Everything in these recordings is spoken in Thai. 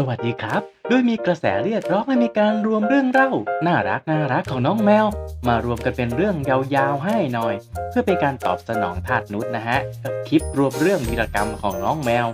สวัสดีครับ ด้วยมีกระแสเรียกร้องให้มีการรวมเรื่องเล่า น่ารักน่ารักของน้องแมว มารวมกันเป็นเรื่องยาวๆให้หน่อย เพื่อเป็นการตอบสนองทาดนุษนะฮะกับคลิปรวมเรื่องวีรกรรมของน้องแมว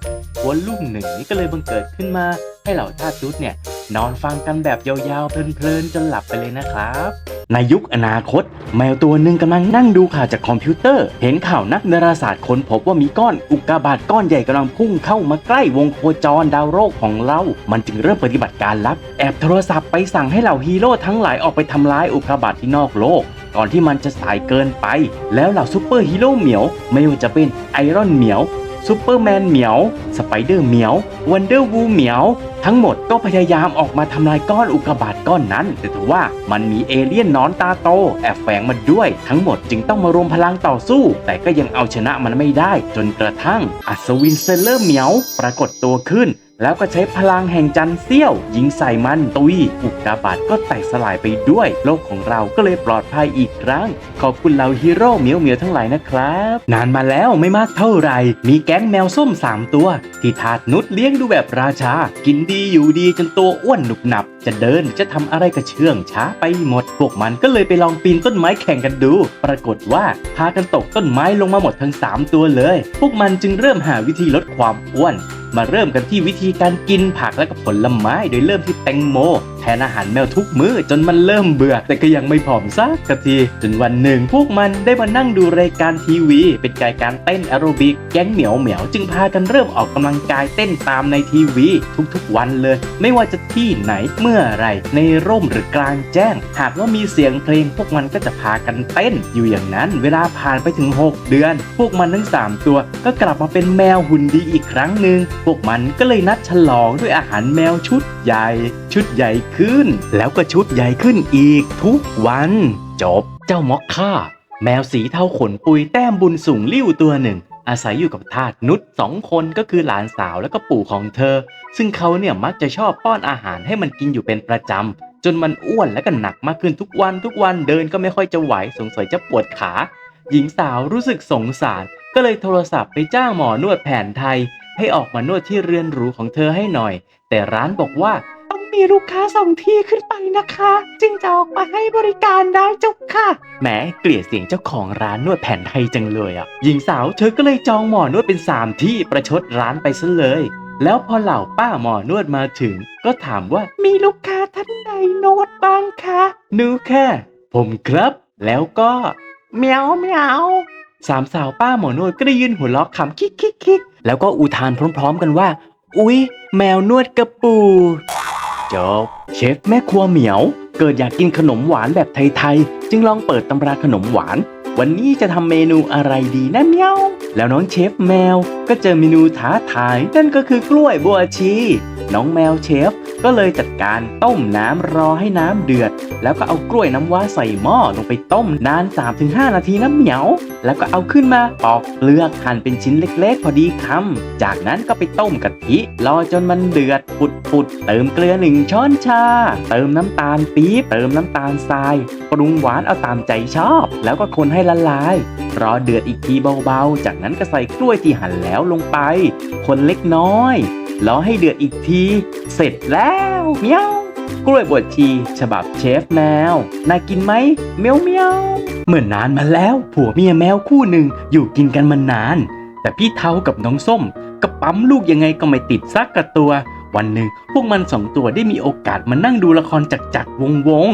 วนลลุ่มหนึ่งนี้ก็เลยบังเกิดขึ้นมา ให้เหล่าทาดนุษเนี่ยนอนฟังกันแบบยาวๆเพลินๆจนหลับไปเลยนะครับ ในยุคอนาคต แมวตัวหนึ่งกำลังนั่งดูข่าวจากคอมพิวเตอร์ เห็นข่าวนักดาราศาสตร์ค้นพบว่ามีก้อนอุกกาบาตก้อนใหญ่กำลังพุ่งเข้ามาใกล้วงโคจรดาวโลกของเรา มันจึงเริ่มปฏิบัติการลับ แอบโทรศัพท์ไปสั่งให้เหล่าฮีโร่ทั้งหลายออกไปทำลายอุกกาบาตที่นอกโลกก่อนที่มันจะสายเกินไป แล้วเหล่าซูเปอร์ฮีโร่เหมียว ไม่ว่าจะเป็นไอรอนเหมียว ซูเปอร์แมนเหมียว สไปเดอร์เหมียว วันเดอร์วูเหมียว ทั้งหมดก็พยายามออกมาทำลายก้อนอุกกาบาตก้อนนั้น แต่ถือว่ามันมีเอเลี่ยนนอนตาโต แอบแฝงมาด้วย ทั้งหมดจึงต้องมารวมพลังต่อสู้ แต่ก็ยังเอาชนะมันไม่ได้ จนกระทั่งอัศวินเซเลอร์เหมียว ปรากฏตัวขึ้น แล้วก็ใช้พลังแห่งจันทร์เสี้ยว ยิงใส่มันตุยอุกกาบาตก็แตกสลายไปด้วย โลกของเราก็เลยปลอดภัยอีกครั้ง ขอบคุณเหล่าฮีโร่เหมียวเหมียวทั้งหลายนะครับ นานมาแล้วไม่มากเท่าไหร่ มีแก๊งแมวส้ม 3 ตัว ที่ทาดนุษเลี้ยงดูแบบราชา กินดีอยู่ดีจนตัวอ้วนหนุบหนับ จะเดินจะทำอะไรก็เชื่องช้าไปหมด พวกมันก็เลยไปลองปีนต้นไม้แข่งกันดู ปรากฏว่าพากันตกต้นไม้ลงมาหมดทั้ง 3 ตัวเลย พวกมันจึงเริ่มหาวิธีลดความอ้วน มาเริ่มกันที่วิธีการกินผักและก็ผลไม้ โดยเริ่มที่แตงโม แทนอาหารแมวทุกมื้อจนมันเริ่มเบื่อ แต่ก็ยังไม่ผอมสักทีจนวันหนึ่ง พวกมันได้มานั่งดูรายการทีวี เป็นรายการเต้นแอโรบิกแก๊งเหมียวเหมียวจึงพากันเริ่มออกกำลังกายเต้นตามในทีวี ทุกๆวันเลย ไม่ว่าจะที่ไหนเมื่อไรในร่มหรือกลางแจ้ง หากว่ามีเสียงเพลง พวกมันก็จะพากันเต้นอยู่อย่างนั้น เวลาผ่านไปถึง 6 เดือน พวกมันทั้ง 3 ตัว ก็กลับมาเป็นแมวหุ่นดีอีกครั้งหนึ่งพวกมันก็เลยนัดฉลองด้วยอาหารแมวชุดใหญ่ ชุดใหญ่ขึ้น แล้วก็ชุดใหญ่ขึ้นอีกทุกวัน จบ เจ้ามอคค่า แมวสีเทาขนปุยแต้มบุญสูงลิ่วตัวหนึ่ง อาศัยอยู่กับทาสนุชสองคนก็คือหลานสาวและก็ปู่ของเธอ ซึ่งเขาเนี่ยมักจะชอบป้อนอาหารให้มันกินอยู่เป็นประจำจนมันอ้วนและก็หนักมากขึ้นทุกวันทุกวันเดินก็ไม่ค่อยจะไหวสงสัยจะปวดขา หญิงสาวรู้สึกสงสาร ก็เลยโทรศัพท์ไปจ้างหมอนวดแผนไทยให้ออกมานวดที่เรือนหรูของเธอให้หน่อย แต่ร้านบอกว่า มีลูกค้าสองที่ขึ้นไปนะคะ จึงจะออกมาให้บริการได้เจ้าค่ะ แหมเกลียดเสียงเจ้าของร้านนวดแผนไทยจังเลยอะ หญิงสาวเธอก็เลยจองหมอนวดเป็นสามที่ประชดร้านไปซะเลย แล้วพอเหล่าป้าหมอนวดมาถึง ก็ถามว่ามีลูกค้าท่านใดนวดบ้างคะหนูแค่ผมครับ แล้วก็เมียวเมียวสามสาวป้าหมอนวดก็ได้ยืนหัวเราะขำคิกคิกคิกแล้วก็อุทานพร้อมๆกันว่า อุ๊ย แมวนวดกระปู จบ เชฟแม่ครัวเหมียว เกิดอยากกินขนมหวานแบบไทย ๆ จึงลองเปิดตำราขนมหวาน วันนี้จะทำเมนูอะไรดีนะเมียว แล้วน้องเชฟแมวก็เจอเมนูท้าทายนั่นก็คือกล้วยบัวชี น้องแมวเชฟก็เลยจัดการต้มน้ำรอให้น้ำเดือด แล้วก็เอากล้วยน้ำว้าใส่หม้อลงไปต้มนาน 3-5 นาทีนะเหมียว แล้วก็เอาขึ้นมาปอกเปลือกหั่นเป็นชิ้นเล็กๆ พอดีคำ จากนั้นก็ไปต้มกะทิ รอจนมันเดือดปุดๆ เติมเกลือหนึ่งช้อนชา เติมน้ำตาลปี๊บ เติมน้ำตาลทราย ปรุงหวานเอาตามใจชอบ แล้วก็คนให้ละลาย รอเดือดอีกทีเบาๆ จากนั้นก็ใส่กล้วยที่หั่นแล้วลงไป คนเล็กน้อย รอให้เดือดอีกที เสร็จแล้วเมียวกล้วยบวชชีฉบับเชฟแมว น่ากินไหมเมียวเมียวเมื่อนนานมาแล้ว ผัวเมียแมวคู่หนึ่งอยู่กินกันมานาน แต่พี่เทากับน้องส้มก็ปั๊มลูกยังไงก็ไม่ติดสักกระตัว วันหนึ่งพวกมันสองตัวได้มีโอกาสมานั่งดูละครจักจักวงวง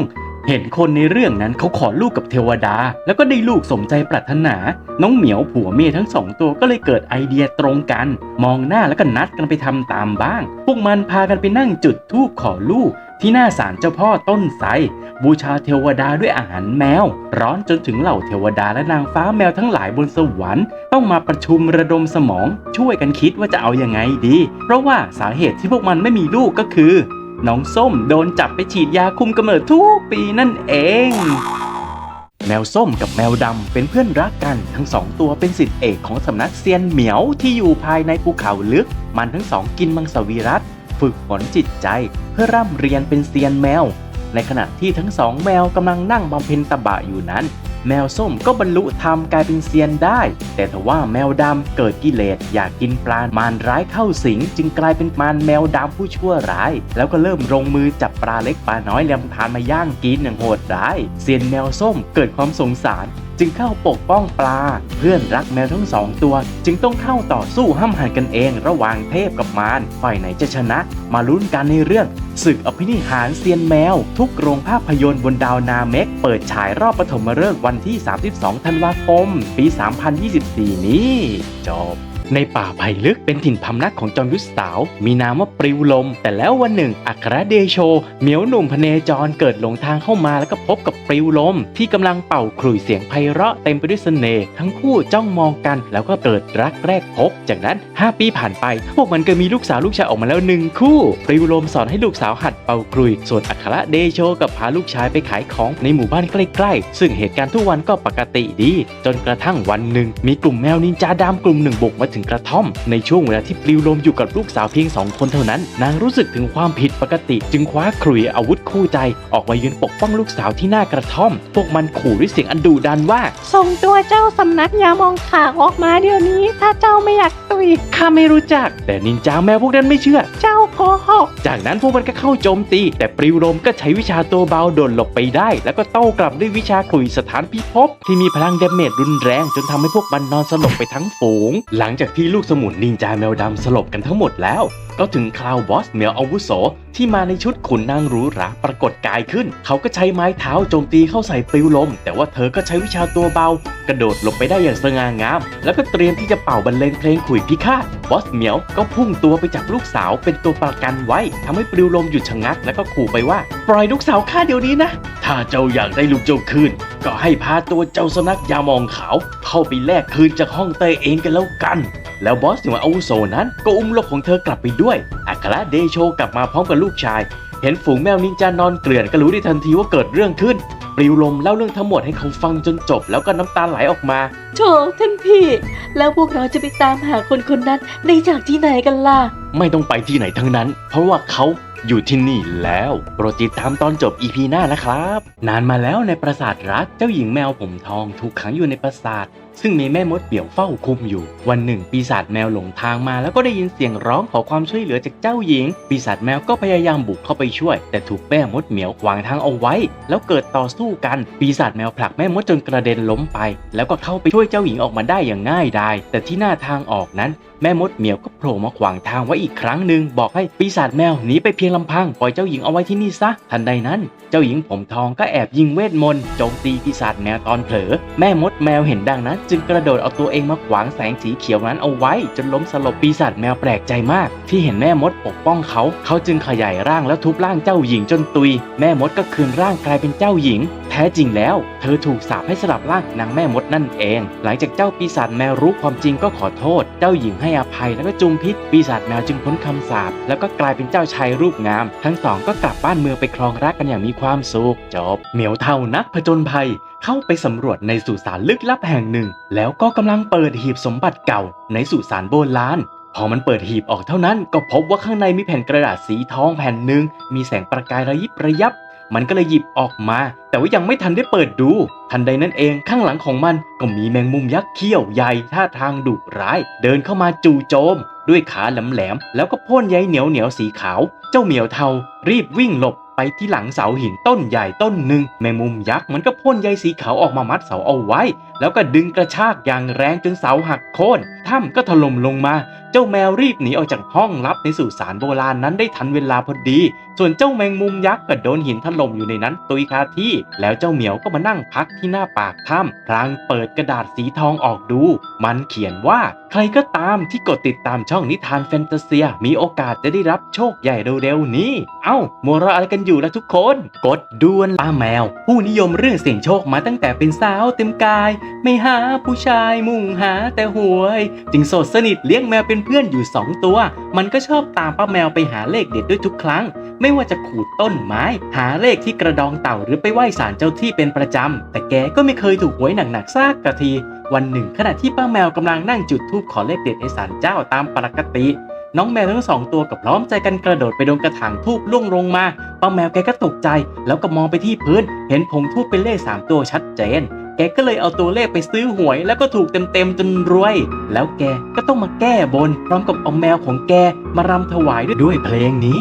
เห็นคนในเรื่องนั้นเขาขอลูกกับเทวดา แล้วก็ได้ลูกสมใจปรารถนา น้องเหมียวผัวเมียทั้งสองตัวก็เลยเกิดไอเดียตรงกัน มองหน้าแล้วก็นัดกันไปทำตามบ้าง พวกมันพากันไปนั่งจุดธูปขอลูกที่หน้าศาลเจ้าพ่อต้นไทรบูชาเทวดาด้วยอาหารแมว ร้อนจนถึงเหล่าเทวดาและนางฟ้าแมวทั้งหลายบนสวรรค์ต้องมาประชุมระดมสมอง ช่วยกันคิดว่าจะเอายังไงดี เพราะว่าสาเหตุที่พวกมันไม่มีลูกก็คือ น้องส้มโดนจับไปฉีดยาคุมกำเนิดทุกปีนั่นเอง แมวส้มกับแมวดำเป็นเพื่อนรักกันทั้งสองตัวเป็นสิทธิเอกของสำนักเซียนเหมียวที่อยู่ภายในภูเขาลึก มันทั้งสองกินมังสวิรัตฝึกฝนจิตใจเพื่อร่ำเรียนเป็นเซียนแมว ในขณะที่ทั้งสองแมวกำลังนั่งบำเพ็ญตบะอยู่นั้น แมวส้มก็บรรลุธรรมกลายเป็นเซียนได้ แต่ถ้าว่าแมวดำเกิดกิเลสอยากกินปลามารร้ายเข้าสิง จึงกลายเป็นมารแมวดำผู้ชั่วร้าย แล้วก็เริ่มลงมือจับ ปลาเล็กปลาน้อยลำทานมาย่างกินอย่างโหดร้ายเซียนแมวส้มเกิดความสงสาร จึงเข้าปกป้องปลา เพื่อนรักแมวทั้งสองตัว จึงต้องเข้าต่อสู้ห้ามหันกันเองระหว่างเทพกับมารฝ่ายไหนจะชนะ มาลุ้นกันในเรื่องศึกอภินิหารเซียนแมว ทุกโรงภาพยนตร์บนดาวนาเมก เปิดฉายรอบปฐมฤกษ์วันที่ 32 ธันวาคม ปี2024 นี้ จบ ในป่าไผ่ลึกเป็นถิ่นพำนักของจอมยุทธสาว มีนามว่าปริวลม แต่แล้ววันหนึ่ง อัครเดโชเหมียวหนุ่มพเนจรเกิดหลงทางเข้ามาแล้วก็พบกับปริวลม ที่กำลังเป่าขลุ่ยเสียงไพเราะเต็มไปด้วยเสน่ห์ทั้งคู่จ้องมองกัน แล้วก็เกิดรักแรกพบ จากนั้น 5 ปีผ่านไป พวกมันก็มีลูกสาวลูกชายออกมาแล้วหนึ่งคู่ปริวลมสอนให้ลูกสาวหัดเป่าขลุ่ยส่วนอัครเดโชกับพาลูกชายไปขายของในหมู่บ้านใกล้ๆ ซึ่งเหตุการณ์ทุกวันก็ปกติดี จนกระทั่งวันหนึ่งมีกลุ่มแมวนินจาดำกลุ่มหนึ่งบุกมาถึงกระท่อม ในช่วงเวลาที่ปลิวลมอยู่กับลูกสาวเพียงสองคนเท่านั้น นางรู้สึกถึงความผิดปกติ จึงคว้าขลุ่ยอาวุธคู่ใจ ออกมายืนปกป้องลูกสาวที่หน้ากระท่อม พวกมันขู่ด้วยเสียงอันดุดันว่า ส่งตัวเจ้าสำนักยามองขาวออกมาเดี๋ยวนี้ ถ้าเจ้าไม่อยากตุยข้าไม่รู้จัก แต่นินจาแมวพวกนั้นไม่เชื่อ เจ้าโกหกจากนั้นพวกมันก็เข้าโจมตี แต่ปลิวลมก็ใช้วิชาตัวเบาโดนหลบไปได้ แล้วก็โต้กลับด้วยวิชาขลุ่ยสถานพิภพที่มีพลังเดเมจรุนแรง จนทำให้พวกมันนอนสลบไปทั้งฝูง หลังจากที่ลูกสมุนนินจาแมวดำสลบกันทั้งหมดแล้ว ก็ถึงคราวบอสเหมียวอาวุโส ที่มาในชุดขุนนางหรูหราปรากฏกายขึ้น เขาก็ใช้ไม้เท้าโจมตีเข้าใส่ปลิวลม แต่ว่าเธอก็ใช้วิชาตัวเบา กระโดดหลบไปได้อย่างสง่างาม แล้วก็เตรียมที่จะเป่าบรรเลงเพลงขุยพิฆาตบอสเหมียวก็พุ่งตัวไปจับลูกสาวเป็นตัวประกันไว้ทำให้ปลิวลมหยุดชะงักแล้วก็ขู่ไปว่าปล่อยลูกสาวข้าเดี๋ยวนี้นะถ้าเจ้าอยากได้ลูกเจ้าคืนก็ให้พาตัวเจ้าสนักยามองขาว เข้าไปแลกคืนจากห้องเต้เองกันแล้วกัน แล้วบอสเหมียวอาวุโสนั้นก็อุ้มลูกของเธอกลับไปด้วยอัครเดโชกลับมาพร้อมกับลูกชาย เห็นฝูงแมวนินจานอนเกลื่อนก็รู้ได้ทันทีว่าเกิดเรื่องขึ้นปลิวลมเล่าเรื่องทั้งหมดให้เขาฟังจนจบ แล้วก็น้ำตาไหลออกมาโถท่านพี่ แล้วพวกเราจะไปตามหาคนคนนั้นได้จากที่ไหนกันล่ะ ไม่ต้องไปที่ไหนทั้งนั้น เพราะว่าเขาอยู่ที่นี่แล้วโปรดติดตามตอนจบ EP หน้านะครับ นานมาแล้วในปราสาทรักเจ้าหญิงแมวผมทองถูกขังอยู่ในปราสาท ซึ่งมีแม่มดเปี่ยวเฝ้าคุมอยู่ วันหนึ่ง ปีศาจแมวหลงทางมา แล้วก็ได้ยินเสียงร้องขอความช่วยเหลือจากเจ้าหญิง ปีศาจแมวก็พยายามบุกเข้าไปช่วย แต่ถูกแม่มดเหมียวขวางทางเอาไว้ แล้วเกิดต่อสู้กัน ปีศาจแมวผลักแม่มดจนกระเด็นล้มไป แล้วก็เข้าไปช่วยเจ้าหญิงออกมาได้อย่างง่ายดายแต่ที่หน้าทางออกนั้นแม่มดเหมียวก็โผล่มาขวางทางไว้อีกครั้งหนึ่งบอกให้ปีศาจแมวหนีไปเพียงลำพังปล่อยเจ้าหญิงเอาไว้ที่นี่ซะ ทันใดนั้น เจ้าหญิงผมทองก็แอบยิงเวทมนต์โจมตีปีศาจแมวตอนเผลอ แม่มดแมวเห็นดังนั้นจึงกระโดดเอาตัวเองมาขวางแสงสีเขียวนั้นเอาไว้ จนล้มสลบปีศาจแมวแปลกใจมาก ที่เห็นแม่มดปกป้องเขา เขาจึงขยายร่างแล้วทุบร่างเจ้าหญิงจนตุย แม่มดก็คืนร่างกลายเป็นเจ้าหญิง แท้จริงแล้ว เธอถูกสาปให้สลับร่างนางแม่มดนั่นเอง หลังจากเจ้าปีศาจแมวรู้ความจริงก็ขอโทษ เจ้าหญิงให้อภัยแล้วก็จุมพิษปีศาจแมวจึงพ้นคำสาปแล้วก็กลายเป็นเจ้าชายรูปงาม ทั้งสองก็กลับบ้านเมืองไปครองรักกันอย่างมีความสุขจบเหมียวเท่านักผจญภัย เข้าไปสำรวจในสุสานลึกลับแห่งหนึ่ง แล้วก็กำลังเปิดหีบสมบัติเก่า ในสุสานโบราณพอมันเปิดหีบออกเท่านั้น ก็พบว่าข้างในมีแผ่นกระดาษสีทองแผ่นหนึ่งมีแสงประกายระยิบระยับ มันก็เลยหยิบออกมา แต่ว่ายังไม่ทันได้เปิดดู ทันใดนั้นเองข้างหลังของมันก็มีแมงมุมยักษ์เขี้ยวใหญ่ท่าทางดุร้าย เดินเข้ามาจู่โจม ด้วยขาแหลมๆแล้วก็พ่นใยเหนียวเหนียวๆสีขาว เจ้าเหมียวเทารีบวิ่งหลบ ไปที่หลังเสาหินต้นใหญ่ต้นหนึ่งแมงมุมยักษ์มันก็พ่นใยสีขาวออกมามัดเสาเอาไว้ แล้วก็ดึงกระชากอย่างแรงจนเสาหักโค่นถ้ำก็ถล่มลงมา เจ้าแมวรีบหนีออกจากห้องลับในสุสานโบราณนั้นได้ทันเวลาพอดี ส่วนเจ้าแมงมุมยักษ์ก็โดนหินถล่มอยู่ในนั้นตุยคาที่ แล้วเจ้าเหมียวก็มานั่งพักที่หน้าปากถ้ำพลางเปิดกระดาษสีทองออกดู มันเขียนว่าใครก็ตามที่กดติดตามช่องนิทานแฟนตาเซีย มีโอกาสจะได้รับโชคใหญ่เร็วๆนี้ เอ้ามัวราะอะไรกันอยู่ละทุกคน กดด่วนป้าแมว ผู้นิยมเรื่องเสี่ยงโชคมาตั้งแต่เป็นสาวเต็มกาย ไม่หาผู้ชายมุ่งหาแต่หวย จึงโสดสนิทเลี้ยงแมวเป็นเพื่อนอยู่ 2 ตัว มันก็ชอบตามป้าแมวไปหาเลขเด็ดด้วยทุกครั้ง ไไม่ว่าจะขูดต้นไม้ หาเลขที่กระดองเต่าหรือไปไหว้ศาลเจ้าที่เป็นประจำ แต่แกก็ไม่เคยถูกหวยหนักๆซากกะที วันหนึ่ง ขณะที่ป้าแมวกำลังนั่งจุดธูปขอเลขเด็ดในศาลเจ้าตามปกติ น้องแมวทั้งสองตัวกับพร้อมใจกันกระโดดไปโดนกระถางทูบล่วงลงมาป้าแมวแกก็ตกใจ แล้วก็มองไปที่พื้น เห็นผงทูบเป็นเลขสามตัวชัดเจนแกก็เลยเอาตัวเลขไปซื้อหวย แล้วก็ถูกเต็มๆจนรวย แล้วแกก็ต้องมาแก้บน พร้อมกับเอาแมวของแกมารำถวายด้วยด้วยเพลงนี้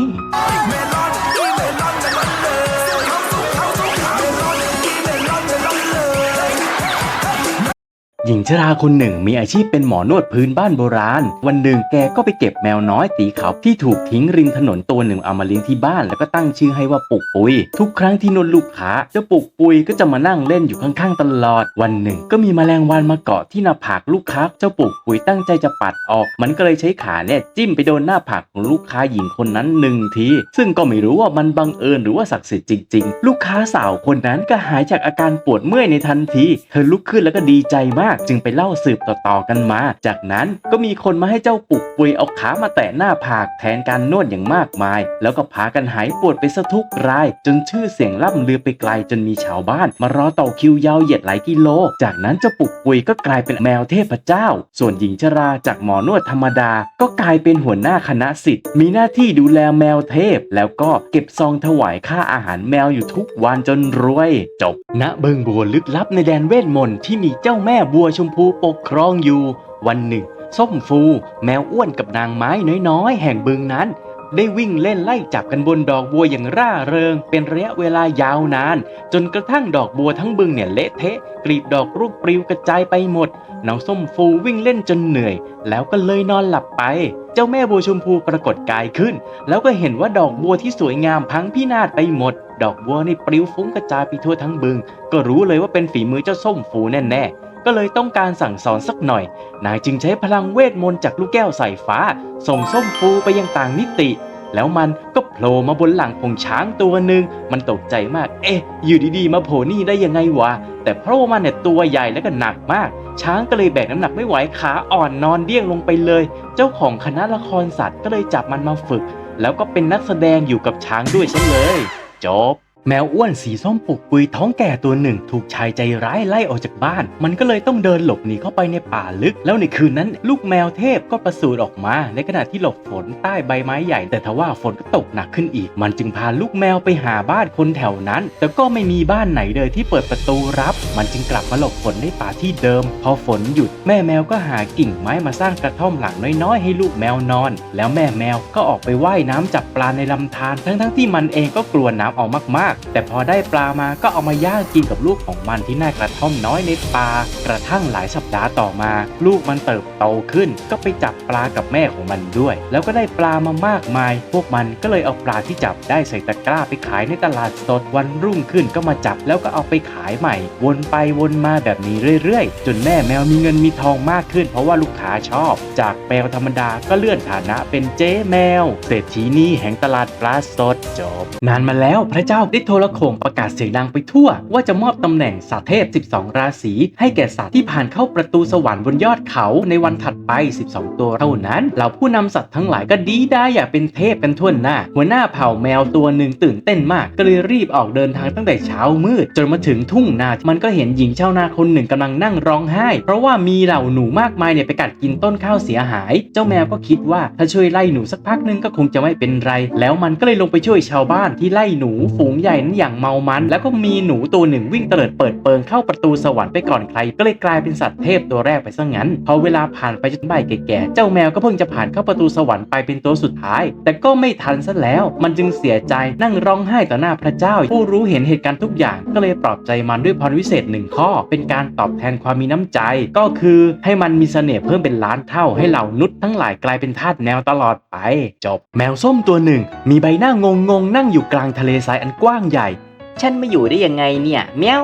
หญิงชราคนหนึ่งมีอาชีพเป็นหมอนวดพื้นบ้านโบราณ วันหนึ่งแกก็ไปเก็บแมวน้อยสีขาวที่ถูกทิ้งริมถนนตัวหนึ่งเอามาเลี้ยงที่บ้านแล้วก็ตั้งชื่อให้ว่าปุกปุย ทุกครั้งที่นวดลูกค้าเจ้าปุกปุยก็จะมานั่งเล่นอยู่ข้างๆตลอด วันหนึ่งก็มีแมลงวันมาเกาะที่หน้าผากลูกค้าเจ้าปุกปุยตั้งใจจะปัดออก มันก็เลยใช้ขาเนี่ยจิ้มไปโดนหน้าผากของลูกค้าหญิงคนนั้นหนึ่งที ซึ่งก็ไม่รู้ว่ามันบังเอิญหรือว่าศักดิ์สิทธิ์จริง ๆ ลูกค้าสาวคนนั้นก็หายจากอาการปวดเมื่อยในทันที เธอลุกขึ้นแล้วก็ดีใจมากจึงไปเล่าสืบต่อๆกันมา จากนั้นก็มีคนมาให้เจ้าปุกปุยเอาขามาแตะหน้าผากแทนการนวดอย่างมากมาย แล้วก็พากันหายปวดไปซะทุกราย จนชื่อเสียงล่ำลือไปไกลจนมีชาวบ้าน มารอต่อคิวยาวเหยียดหลายกิโล จากนั้นเจ้าปุกปุยก็กลายเป็นแมวเทพเจ้า ส่วนหญิงชราจากหมอนวดธรรมดา ก็กลายเป็นหัวหน้าคณะสิทธิ์มีหน้าที่ดูแลแมวเทพ แล้วก็เก็บซองถวายค่าอาหารแมวอยู่ทุกวันจนรวย จบณเบิงบัวลึกลับในแดนเวทมนต์ที่มีเจ้าแม่บัวชมพูปกครองอยู่ วันหนึ่ง ส้มฟูแมวอ้วนกับนางไม้น้อยๆ แห่งบึงนั้น ได้วิ่งเล่นไล่จับกันบนดอกบัวอย่างร่าเริง เป็นระยะเวลายาวนาน จนกระทั่งดอกบัวทั้งบึงเนี่ยเละเทะ กลีบดอกรูปปลิวกระจายไปหมดน้องส้มฟูวิ่งเล่นจนเหนื่อย แล้วก็เลยนอนหลับไป เจ้าแม่บัวชมพูปรากฏกายขึ้น แล้วก็เห็นว่าดอกบัวที่สวยงามพังพินาศไปหมด ดอกบัวนี่ปลิวฟุ้งกระจายไปทั่วทั้งบึง ก็รู้เลยว่าเป็นฝีมือเจ้าส้มฟูแน่ๆ ก็เลยต้องการสั่งสอนสักหน่อย นายจึงใช้พลังเวทมนต์จากลูกแก้วสายฟ้า ส่งส้มฟูไปยังต่างมิติ แล้วมันก็โผล่มาบนหลังของช้างตัวหนึ่งมันตกใจมาก เอ๊ะ อยู่ดีๆ มาโผล่นี่ได้ยังไงวะ แต่เพราะว่ามันเนี่ยตัวใหญ่และก็หนักมาก ช้างก็เลยแบกน้ำหนักไม่ไหวขาอ่อนนอนเดี้ยงลงไปเลย เจ้าของคณะละครสัตว์ก็เลยจับมันมาฝึก แล้วก็เป็นนักแสดงอยู่กับช้างด้วยซะเลย จบ แมวอ้วนสีส้มปุกปุยท้องแก่ตัวหนึ่ง ถูกชายใจร้ายไล่ออกจากบ้าน มันก็เลยต้องเดินหลบหนีเข้าไปในป่าลึก แล้วในคืนนั้น ลูกแมวเทพก็ประสูติออกมา ในขณะที่หลบฝนใต้ใบไม้ใหญ่ แต่ทว่าฝนก็ตกหนักขึ้นอีก มันจึงพาลูกแมวไปหาบ้านคนแถวนั้น แต่ก็ไม่มีบ้านไหนเลยที่เปิดประตูรับ มันจึงกลับมาหลบฝนในป่าที่เดิม พอฝนหยุดแม่แมวก็หากิ่งไม้มาสร้างกระท่อมหลังน้อยๆ ให้ลูกแมวนอน แล้วแม่แมวก็ออกไปว่ายน้ำจับปลาในลำธารทั้งๆที่มันเองก็กลัวน้ำเอามากๆแต่พอได้ปลามาก็เอามาย่างกินกับลูกของมันที่หน้ากระท่อมน้อยในป่ากระทั่งหลายสัปดาห์ต่อมา ลูกมันเติบโตขึ้น ก็ไปจับปลากับแม่ของมันด้วย แล้วก็ได้ปลามามากมาย พวกมันก็เลยเอาปลาที่จับได้ใส่ตะกร้าไปขายในตลาดสดวันรุ่งขึ้นก็มาจับแล้วก็เอาไปขายใหม่ วนไปวนมาแบบนี้เรื่อยๆ จนแม่แมวมีเงินมีทองมากขึ้น เพราะว่าลูกค้าชอบ จากแมวธรรมดาก็เลื่อนฐานะเป็นเจ๊แมวเศรษฐีนีแห่งตลาดปลาสดจบนานมาแล้วพระเจ้าได้โทรโขงประกาศเสียงดังไปทั่ว ว่าจะมอบตำแหน่งสัตว์เทพ 12 ราศีให้แก่สัตว์ที่ผ่านเข้าประตูสวรรค์บนยอดเขาในวันถัดไป 12 ตัวเท่านั้นเหล่าผู้นำสัตว์ทั้งหลายก็ดีได้อยากเป็นเทพกันทั่วหน้า หัวหน้าเผ่าแมวตัวหนึ่งตื่นเต้นมาก ก็เลยรีบออกเดินทางตั้งแต่เช้ามืด จนมาถึงทุ่งนา มันก็เห็นหญิงชาวนาคนหนึ่งกำลังนั่งร้องไห้ เพราะว่ามีเหล่าหนูมากมายเนี่ยไปกัดกินต้นข้าวเสียหาย เจ้าแมวก็คิดว่าถ้าช่วยไล่หนูสักพักหนึงก็คงจะไม่เป็นไร แล้วมันก็เลยลงไปช่วยชาวบ้านที่ไล่หนูฝูงใหญ่นั้นอย่างเมามัน แล้วก็มีหนูตัวหนึ่งวิ่งเตลิดเปิดเปิงเข้าประตูสวรรค์ไปก่อนใคร ก็เลยกลายเป็นสัตว์เทพตัวแรกไปซะงั้น พอเวลาผ่านไปจนบ่ายแก่ๆเจ้าแมวก็เพิ่งจะผ่านเข้าประตูสวรรค์ไปเป็นตัวสุดท้าย แต่ก็ไม่ทันซะแล้ว มันจึงเสียใจนั่งร้องไห้ต่อหน้าพระเจ้า ผู้รู้เห็นเหตุการณ์ทุกอย่างก็เลยปลอบใจมันด้วยพรวิเศษหนึ่งข้อ เป็นการตอบแทนความมีน้ำใจ ก็คือให้มันมีเสน่ห์เพิ่มเป็นล้านเท่าให้เหล่านุษย์ทั้งหลายกลายเป็นทาสแมวตลอดไป จบ แมวส้มตัวหนึ่ง มีใบหน้างงงๆนั่งอยู่กลางทะเลทรายอันกว้างใหญ่ ฉันไม่อยู่ได้ยังไงเนี่ยแมว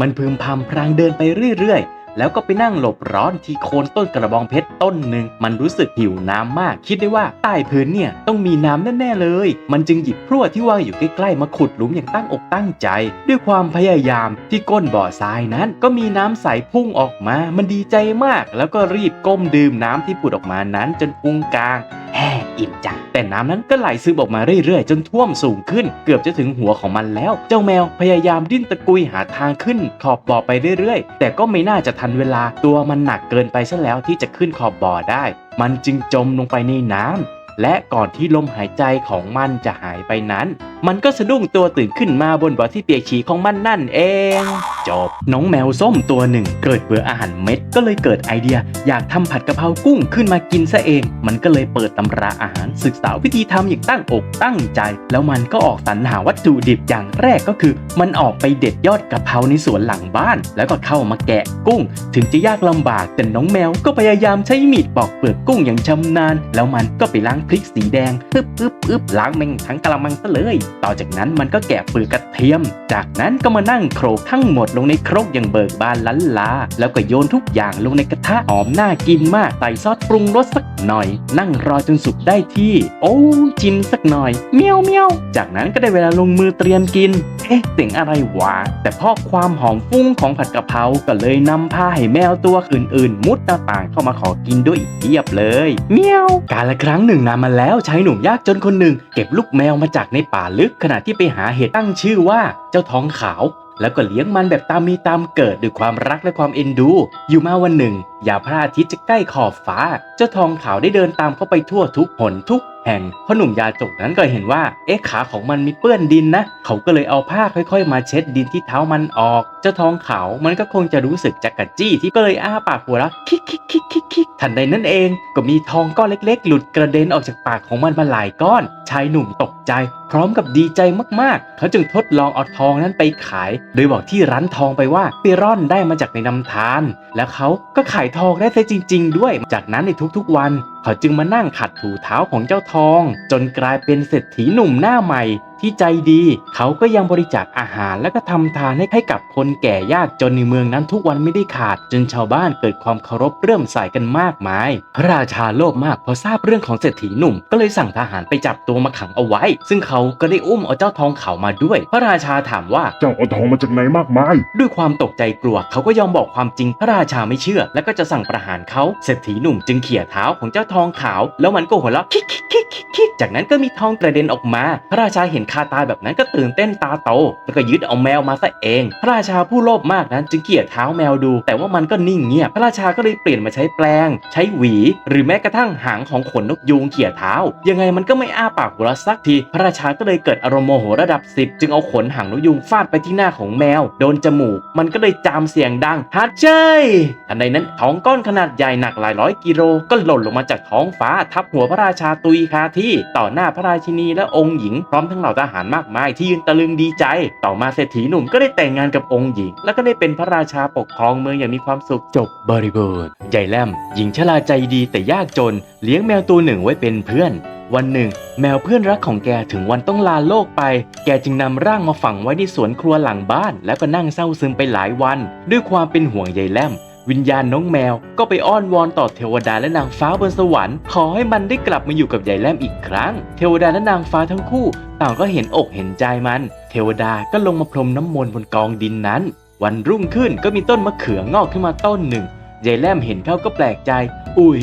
มันพึมพำพรางเดินไปเรื่อย แล้วก็ไปนั่งหลบร้อนที่โคนต้นกระบองเพชรต้นหนึ่งมันรู้สึกหิวน้ำมาก คิดได้ว่าใต้พื้นเนี่ยต้องมีน้ำแน่ๆเลย มันจึงหยิบพรวดที่วางอยู่ใกล้ๆมาขุดหลุมอย่างตั้งอกตั้งใจ ด้วยความพยายามที่ก้นบ่อทรายนั้น ก็มีน้ำใสพุ่งออกมา มันดีใจมาก แล้วก็รีบก้มดื่มน้ำที่ผุดออกมานั้นจนพุงกลางแฮ่อิ่มจังแต่น้ำนั้นก็ไหลซึมออกมาเรื่อยๆ จนท่วมสูงขึ้น เกือบจะถึงหัวของมันแล้ว เจ้าแมวพยายามดิ้นตะกุยหาทางขึ้นขอบบ่อไปเรื่อยๆ แต่ก็ไม่น่าจะทันเวลาตัวมันหนักเกินไปซะแล้วที่จะขึ้นขอบบ่อได้ มันจึงจมลงไปในน้ำ และก่อนที่ลมหายใจของมันจะหายไปนั้น มันก็สะดุ้งตัวตื่นขึ้นมาบนบ่อที่เปียกฉี่ของมันนั่นเอง จบ น้องแมวส้มตัวหนึ่ง เกิดเบื่ออาหารเม็ดก็เลยเกิดไอเดีย อยากทำผัดกะเพรากุ้งขึ้นมากินซะเอง มันก็เลยเปิดตำราอาหารศึกษาวิธีทำอย่างตั้งอกตั้งใจ แล้วมันก็ออกสรรหาวัตถุดิบอย่างแรกก็คือ มันออกไปเด็ดยอดกะเพราในสวนหลังบ้าน แล้วก็เข้ามาแกะกุ้ง ถึงจะยากลำบากแต่น้องแมวก็พยายามใช้มีดปอกเปลือกกุ้งอย่างชำนาญ แล้วมันก็ไปล้างพริกสีแดงปึ๊บปึ๊บปึ๊บล้างแม่งทั้งกะละมังซะเลย ต่อจากนั้นมันก็แกะเปลือกกระเทียม จากนั้นก็มานั่งโขลกทั้งหมดลงในครกอย่างเบิกบานล้านลา แล้วก็โยนทุกอย่างลงในกระทะหอมน่ากินมากใส่ซอสปรุงรสสักหน่อย นั่งรอจนสุกได้ที่ โอ้ชิมสักหน่อยเมียวเมียวจากนั้นก็ได้เวลาลงมือเตรียมกิน อ๊ะเสียงอะไรวะ แต่เพราะความหอมฟุ้งของผัดกะเพราก็เลยนำพาให้แมวตัวอื่นๆ มุดหน้าต่างเข้ามาขอกินด้วยอีกเพียบเลยเมียวการละครั้งหนึ่งนานมาแล้วชายหนุ่มยากจนคนหนึ่ง เก็บลูกแมวมาจากในป่าลึกขณะที่ไปหาเห็ดตั้งชื่อว่าเจ้าท้องขาว แล้วก็เลี้ยงมันแบบตามมีตามเกิดด้วยความรักและความเอ็นดู อยู่มาวันหนึ่ง อย่าพระอาทิตย์จะใกล้ขอบฟ้า เจ้าทองขาวได้เดินตามเข้าไปทั่วทุกหนทุกแห่งพ่อหนุ่มยาจกนั้นก็เห็นว่า เอ๊ะขาของมันมีเปื้อนดินนะ เขาก็เลยเอาผ้าค่อยๆ มาเช็ดดินที่เท้ามันออก เจ้าทองขาวมันก็คงจะรู้สึกจักกะจี้ที่ก็เลยอ้าปากหัวเราะคิกคิกคิกคิกคิกทันใดนั้นเอง ก็มีทองก้อนเล็กๆ หลุดกระเด็นออกจากปากของมันมาหลายก้อน ชายหนุ่มตกใจ พร้อมกับดีใจมากๆ เขาจึงทดลองเอาทองนั้นไปขาย โดยบอกที่ร้านทองไปว่าไปร่อนได้มาจากในนำทาน แล้วเขาก็ขายทองได้ซะจริง ๆ ด้วย จากนั้นในทุกๆวัน เขาจึงมานั่งขัดถูเท้าของเจ้าทอง จนกลายเป็นเศรษฐีหนุ่มหน้าใหม่ ที่ใจดี เขาก็ยังบริจาคอาหารและก็ทำทานให้ให้กับคนแก่ยากจนในเมืองนั้นทุกวันไม่ได้ขาด จนชาวบ้านเกิดความเคารพเริ่มใส่กันมากมาย พระราชาโลภมากพอทราบเรื่องของเศรษฐีหนุ่ม ก็เลยสั่งทหารไปจับตัวมาขังเอาไว้ ซึ่งเขาก็ได้อุ้มเอาเจ้าทองขาวมาด้วย พระราชาถามว่าเจ้าเอาทองมาจากไหนมากมาย ด้วยความตกใจกลัวเขาก็ยอมบอกความจริงพระราชาไม่เชื่อ และก็จะสั่งประหารเขาเศรษฐีหนุ่มจึงเขี่ยเท้าของเจ้าทองขาว แล้วมันก็หัวเราะคิกคิกคิกคิกคิกจากนั้นก็มีทองกระเด็นออกมา พระราชาเห็นคาตาแบบนั้นก็ตื่นเต้นตาโต แล้วก็ยึดเอาแมวมาซะเอง พระราชาผู้โลภมากนั้นจึงเขี่ยเท้าแมวดู แต่ว่ามันก็นิ่งเงียบ พระราชาก็เลยเปลี่ยนมาใช้แปลง ใช้หวี หรือแม้กระทั่งหางของขนนกยูงเขี่ยเท้า ยังไงมันก็ไม่อ้าปากหัวเราะสักที พระราชาก็เลยเกิดอารมณ์โมโหระดับ10จึงเอาขนหางนกยูงฟาดไปที่หน้าของแมว โดนจมูก มันก็เลยจามเสียงดังฮัดเจ้ยทันใดนั้นท้องก้อนขนาดใหญ่หนักหลายร้อยกิโลก็หล่นลงมาจากท้องฟ้าทับหัวพระราชาตุยคาที่ต่อหน้าพระราชินีและองค์หญิง พร้อมทั้งเหล่าทหารมากมายที่ยืนตะลึงดีใจ ต่อมาเศรษฐีหนุ่มก็ได้แต่งงานกับองค์หญิง แล้วก็ได้เป็นพระราชาปกครองเมืองอย่างมีความสุขจบบริบูรณ์ใหญ่แลมหญิงชราใจดีแต่ยากจน เลี้ยงแมวตัวหนึ่งไว้เป็นเพื่อนวันหนึ่ง แมวเพื่อนรักของแกถึงวันต้องลาโลกไป แกจึงนำร่างมาฝังไว้ในสวนครัวหลังบ้าน แล้วก็นั่งเศร้าซึมไปหลายวัน ด้วยความเป็นห่วงยายแลม วิญญาณน้องแมวก็ไปอ้อนวอนต่อเทวดาและนางฟ้าบนสวรรค์ ขอให้มันได้กลับมาอยู่กับยายแลมอีกครั้ง เทวดาและนางฟ้าทั้งคู่ ต่างก็เห็นอกเห็นใจมัน เทวดาก็ลงมาพรมน้ำมนต์บนกองดินนั้น วันรุ่งขึ้นก็มีต้นมะเขืองอกขึ้นมาต้นหนึ่งยายแลมเห็นเข้าก็แปลกใจ อุ้ย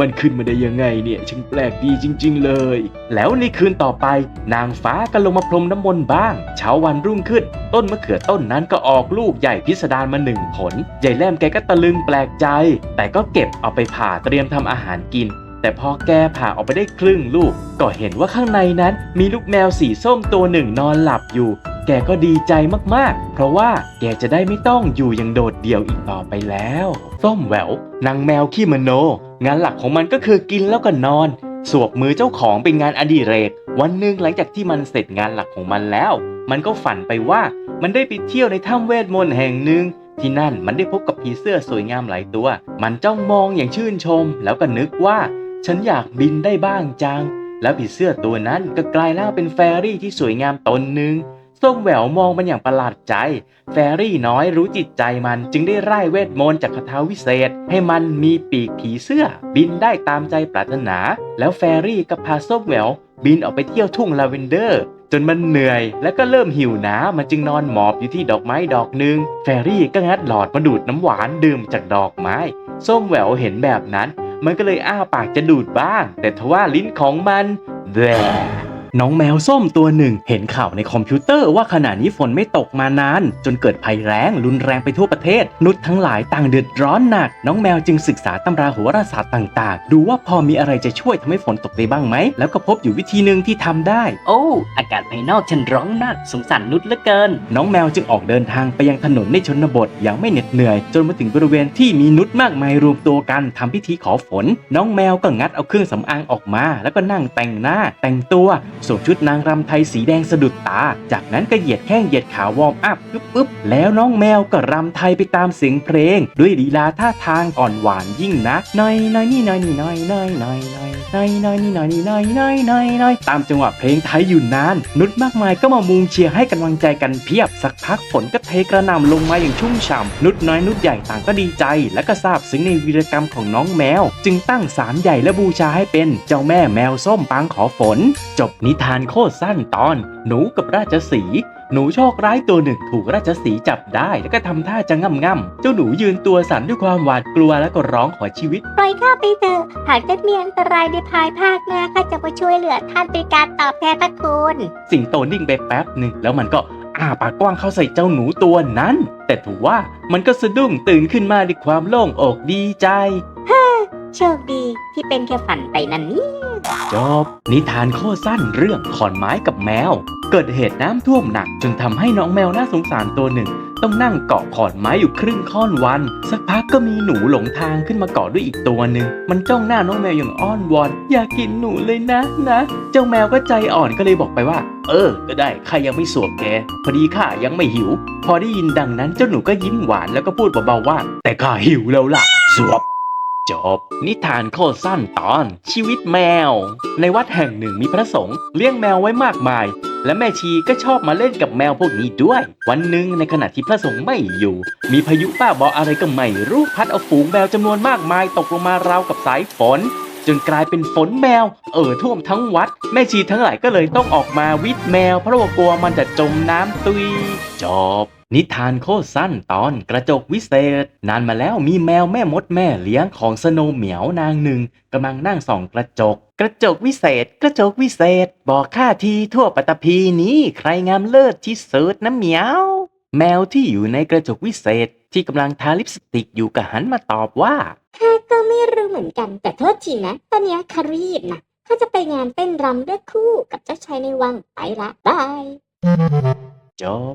มันขึ้นมาได้ยังไงเนี่ยช่างแปลกดีจริง ๆ เลย แล้วในคืนต่อไป นางฟ้าก็ลงมาพรมน้ำมนต์บ้าง เช้าวันรุ่งขึ้น ต้นมะเขือต้นนั้นก็ออกลูกใหญ่พิสดารมาหนึ่งผลยายแลมแกก็ตะลึงแปลกใจ แต่ก็เก็บเอาไปผ่าเตรียมทำอาหารกินแต่พอแกผ่าออกไปได้ครึ่งลูก ก็เห็นว่าข้างในนั้นมีลูกแมวสีส้มตัวหนึ่งนอนหลับอยู่ แกก็ดีใจมากๆ เพราะว่าแกจะได้ไม่ต้องอยู่อย่างโดดเดี่ยวอีกต่อไปแล้ว ส้มแหววนางแมวขี้มโน งานหลักของมันก็คือกินแล้วก็นอน สวบมือเจ้าของเป็นงานอดิเรก วันหนึ่งหลังจากที่มันเสร็จงานหลักของมันแล้ว มันก็ฝันไปว่ามันได้ไปเที่ยวในถ้ำเวทมนต์แห่งหนึ่งที่นั่นมันได้พบกับผีเสื้อสวยงามหลายตัว มันจ้องมองอย่างชื่นชม แล้วก็นึกว่า ฉันอยากบินได้บ้างจัง แล้วผีเสื้อตัวนั้นก็กลายร่างเป็นแฟรี่ที่สวยงามตนหนึ่ง ส้มแหววมองมันอย่างประหลาดใจ แฟรี่น้อยรู้จิตใจมันจึงได้ไล่เวทมนต์จากคาถาวิเศษ ให้มันมีปีกผีเสื้อ บินได้ตามใจปรารถนา แล้วแฟรี่ก็พาส้มแหววบินออกไปเที่ยวทุ่งลาเวนเดอร์ จนมันเหนื่อยแล้วก็เริ่มหิวน้ำมันจึงนอนหมอบอยู่ที่ดอกไม้ดอกหนึ่งแฟรี่ก็งัดหลอดมาดูดน้ำหวานดื่มจากดอกไม้ ส้มแหววเห็นแบบนั้น มันก็เลยอ้าปากจะดูดบ้าง แต่ทว่าลิ้นของมันแหว น้องแมวส้มตัวหนึ่ง เห็นข่าวในคอมพิวเตอร์ว่าขณะนี้ฝนไม่ตกมานาน จนเกิดภัยแล้งรุนแรงไปทั่วประเทศ นุษย์ทั้งหลายต่างเดือดร้อนหนัก น้องแมวจึงศึกษาตำราโหราศาสตร์ต่างๆ ดูว่าพอมีอะไรจะช่วยทำให้ฝนตกได้บ้างไหม แล้วก็พบอยู่วิธีหนึ่งที่ทำได้ โอ้ อากาศภายนอกฉันร้องนักสงสารนุชเหลือเกิน น้องแมวจึงออกเดินทางไปยังถนนในชนบทอย่างไม่เหน็ดเหนื่อย จนมาถึงบริเวณที่มีนุษย์มากมายรวมตัวกันทำพิธีขอฝน น้องแมวก็งัดเอาเครื่องสำอางออกมา แล้วก็นั่งแต่งหน้าแต่งตัวสวมชุดนางรำไทยสีแดงสะดุดตา จากนั้นก็เหยียดแข้งเหยียดขาวอร์มอัพปึ๊บปึ๊บแล้วน้องแมวก็รำไทยไปตามเสียงเพลง ด้วยลีลาท่าทางอ่อนหวานยิ่งนักน้อยน้อยนี่น้อยนี่น้อยน้อยน้อยน้อยน้อยน้อยนี่น้อยนี่น้อยน้อยน้อยน้อยตามจังหวะเพลงไทยอยู่นาน นุชมากมายก็มามุงเชียร์ให้กำลังใจกันเพียบสักพักฝนก็เทกระหน่ำลงมาอย่างชุ่มฉ่ำนุชน้อยนุชใหญ่ต่างก็ดีใจ และก็ซาบซึ้งในวีรกรรมของน้องแมว จึงตั้งศาลใหญ่และบูชาให้เป็นเจ้าแม่แมวส้มปางขอฝน จบนิทานโคตรสั้นตอน หนูกับราชสีห์หนูโชคร้ายตัวหนึ่งถูกราชสีห์จับได้แล้วก็ทำท่าจะง่ำง่ำๆเจ้าหนูยืนตัวสั่นด้วยความหวาดกลัวแล้วก็ร้องขอชีวิต ปล่อยข้าไปเถอะ หากจะมีอันตรายในภายภาคหน้าข้าจะมาช่วยเหลือท่านเป็นการตอบแทนพระคุณสิงโตนิ่งไปแป๊บหนึ่งแล้วมันก็อ้าปากกว้างเข้าใส่เจ้าหนูตัวนั้น แต่ถือว่ามันก็สะดุ้งตื่นขึ้นมาด้วยความโล่งอกดีใจ โชคดีที่เป็นแค่ฝันไปนั่นนี่จบนิทานโคตรสั้นเรื่องขอนไม้กับแมว เกิดเหตุน้ำท่วมหนักจนทำให้น้องแมวน่าสงสารตัวหนึ่ง ต้องนั่งเกาะขอนไม้อยู่ครึ่งค่อนวัน สักพักก็มีหนูหลงทางขึ้นมาเกาะด้วยอีกตัวหนึ่งมันจ้องหน้าน้องแมวอย่างอ้อนวอน อยากกินหนูเลยนะนะ เจ้าแมวก็ใจอ่อนก็เลยบอกไปว่า เออ ก็ได้ข้ายังไม่สวมแก พอดีข้ายังไม่หิว พอได้ยินดังนั้นเจ้าหนูก็ยิ้มหวานแล้วก็พูดเบาๆว่า แต่ข้าหิวแล้วล่ะ สวบ จบ นิทานโคตรสั้นตอนชีวิตแมว ในวัดแห่งหนึ่งมีพระสงฆ์เลี้ยงแมวไว้มากมาย และแม่ชีก็ชอบมาเล่นกับแมวพวกนี้ด้วย วันหนึ่งในขณะที่พระสงฆ์ไม่อยู่ มีพายุป้าบออะไรก็ไม่รู้พัดเอาฝูงแมวจำนวนมากมายตกลงมาราวกับสายฝน จนกลายเป็นฝนแมว เอ่อท่วมทั้งวัด แม่ชีทั้งหลายก็เลยต้องออกมาวิทย์แมวเพราะว่ากลัวมันจะจมน้ำตุยจบ นิทานโคตรสั้นตอนกระจกวิเศษ นานมาแล้วมีแมวแม่มดแม่เลี้ยงของสโนว์เหมียวนางหนึ่งกำลังนั่งส่องกระจก กระจกวิเศษ กระจกวิเศษ บอกข้าทีทั่วปัตตภีนี้ใครงามเลิศที่สุดนะเหมียว แมวที่อยู่ในกระจกวิเศษที่กำลังทาลิปสติกอยู่ก็หันมาตอบว่าข้าก็ไม่รู้เหมือนกันแต่โทษทีนะ ตอนเนี้ยคารีบนะข้าจะไปงานเต้นรำด้วยคู่กับเจ้าชายในวังไปละบายจบ